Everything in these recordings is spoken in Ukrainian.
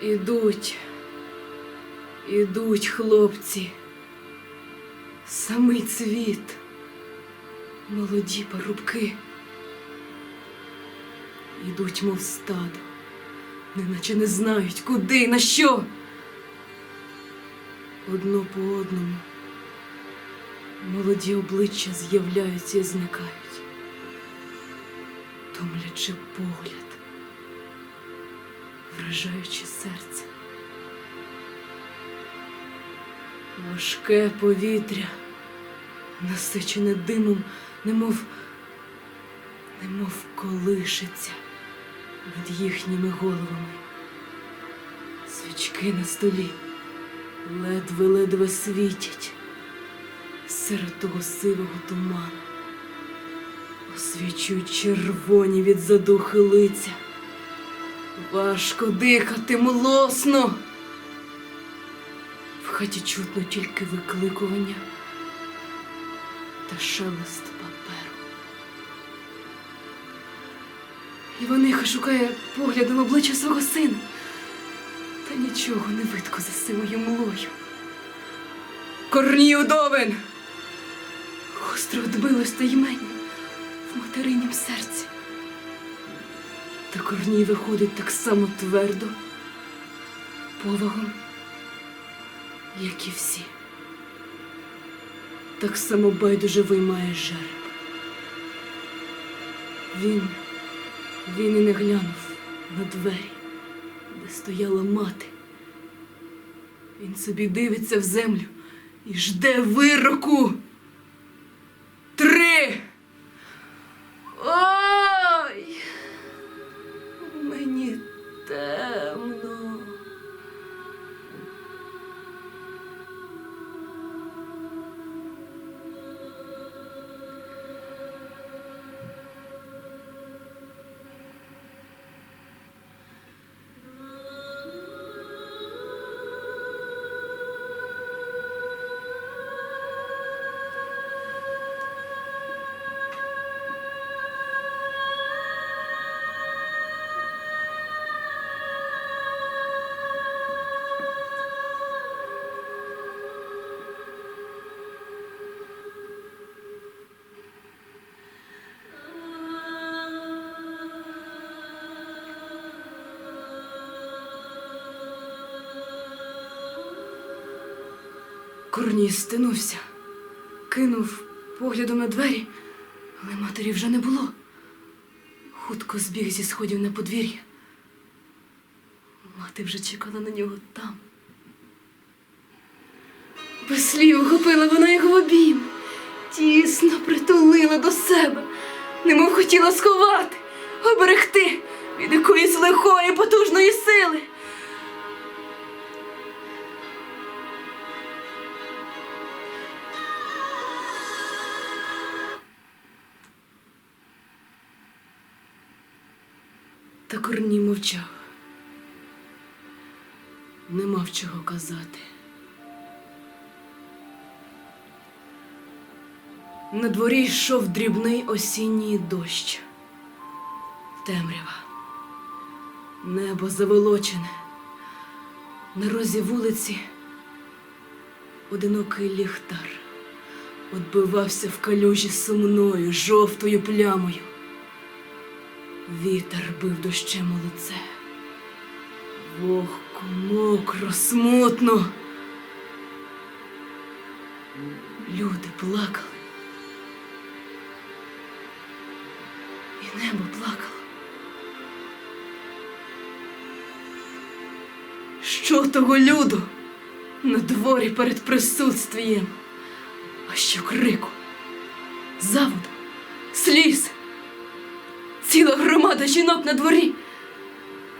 Ідуть, ідуть хлопці. Самий цвіт, молоді парубки. Ідуть, мов стадо, неначе не знають, куди, на що. Одно по одному молоді обличчя з'являються і зникають, томлячи погляд, вражаючи серце. Важке повітря, насичене димом, немов, немов колишиться над їхніми головами. Свічки на столі ледве-ледве світять серед того сивого туману, освічують червоні від задухи лиця. Важко дихати млосно. В хаті чутно тільки викликування та шелест паперу. Іваниха шукає поглядом обличчя свого сина, та нічого не видко за сивою млою. Корній удовин! Гостро відбилось та ймення в материнім серці. Та Корній виходить так само твердо, повагом, як і всі. Так само байдуже виймає жереб. Він, він і не глянув на двері, де стояла мати. Він собі дивиться в землю і жде вироку. Корній стинувся, кинув поглядом на двері, але матері вже не було. Хутко збіг зі сходів на подвір'я. Мати вже чекала на нього там. Без слів охопила вона його в обійми, тісно притулила до себе, немов хотіла сховати, оберегти мовчав. Не мав чого казати. На дворі йшов дрібний осінній дощ. Темрява. Небо заволочене. На розі вулиці одинокий ліхтар Отбивався в калюжі сумною, жовтою плямою. Вітер бив дощем у лице. Вогко, мокро, смутно. Люди плакали. І небо плакало. Що того люду на дворі перед присутствієм? А що крику, заводу, сліз, ціла громада жінок на дворі,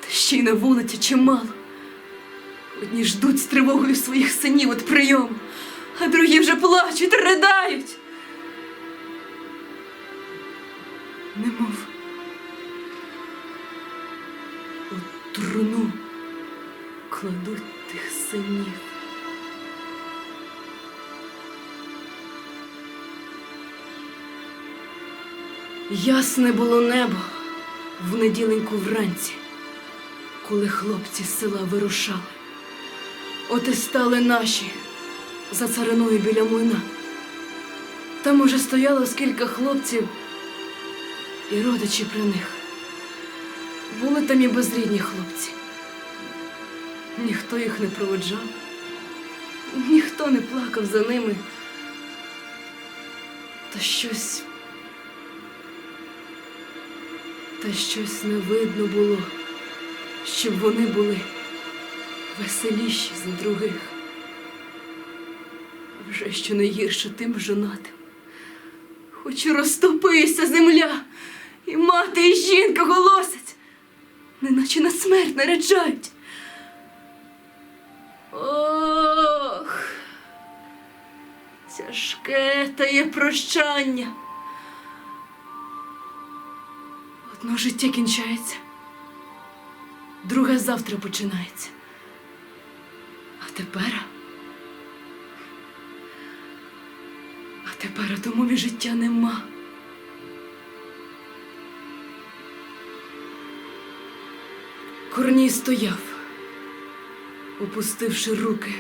та ще й на вулиці чимало. Одні ждуть з тривогою своїх синів від прийому, а другі вже плачуть, ридають. Немов Ясне було небо в неділеньку вранці. коли хлопці з села вирушали. От і стали наші за цариною біля млина. Там уже стояло скільки хлопців і родичі при них. Були там і безрідні хлопці. Ніхто їх не проводжав, ніхто не плакав за ними. Та щось. Та щось не видно було, щоб вони були веселіші за других. Вже що не гірше тим жонатим. Хоч розтопися земля, і мати, і жінка голосять, неначе на смерть наряджають. Ох, тяжке та є прощання. Одно життя кінчається, друге завтра починається. А тепер. А тепер у домові життя нема. Корній стояв, опустивши руки,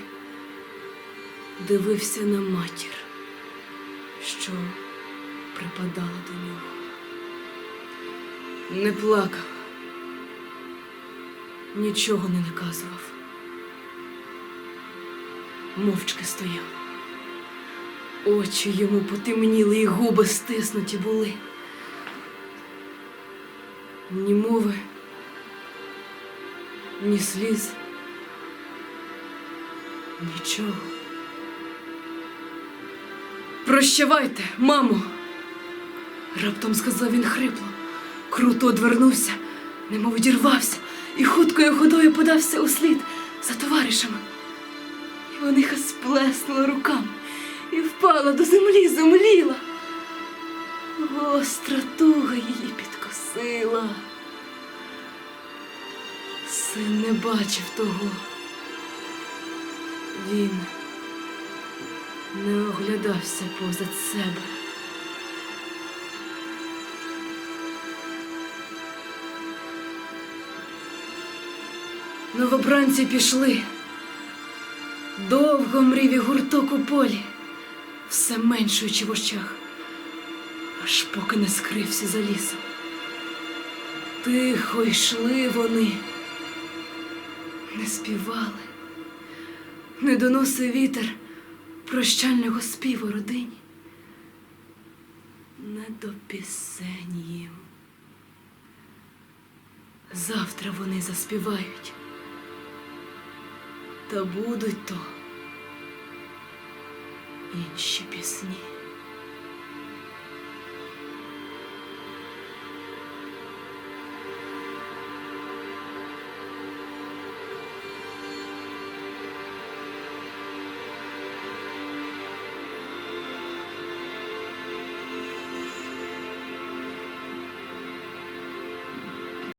дивився на матір, що припадала до нього. Не плакав, нічого не наказував. Мовчки стояв. Очі йому потемніли і губи стиснуті були. Ні мови, ні сліз, нічого. Прощавайте, мамо, раптом сказав він хрипло. Круто одвернувся, немов відірвався, і хуткою ходою подався услід за товаришами. І вониха сплеснула руками і впала до землі, зомліла. Гостра туга її підкосила. Син не бачив того. Він не оглядався позад себе. Новобранці пішли. Довго мрів і гурток у полі, все меншуючи в очах, аж поки не скрився за лісом. Тихо йшли вони, не співали, не доносив вітер прощального співу родині, не до пісень їм. Завтра вони заспівають. Та будуть то інші пісні.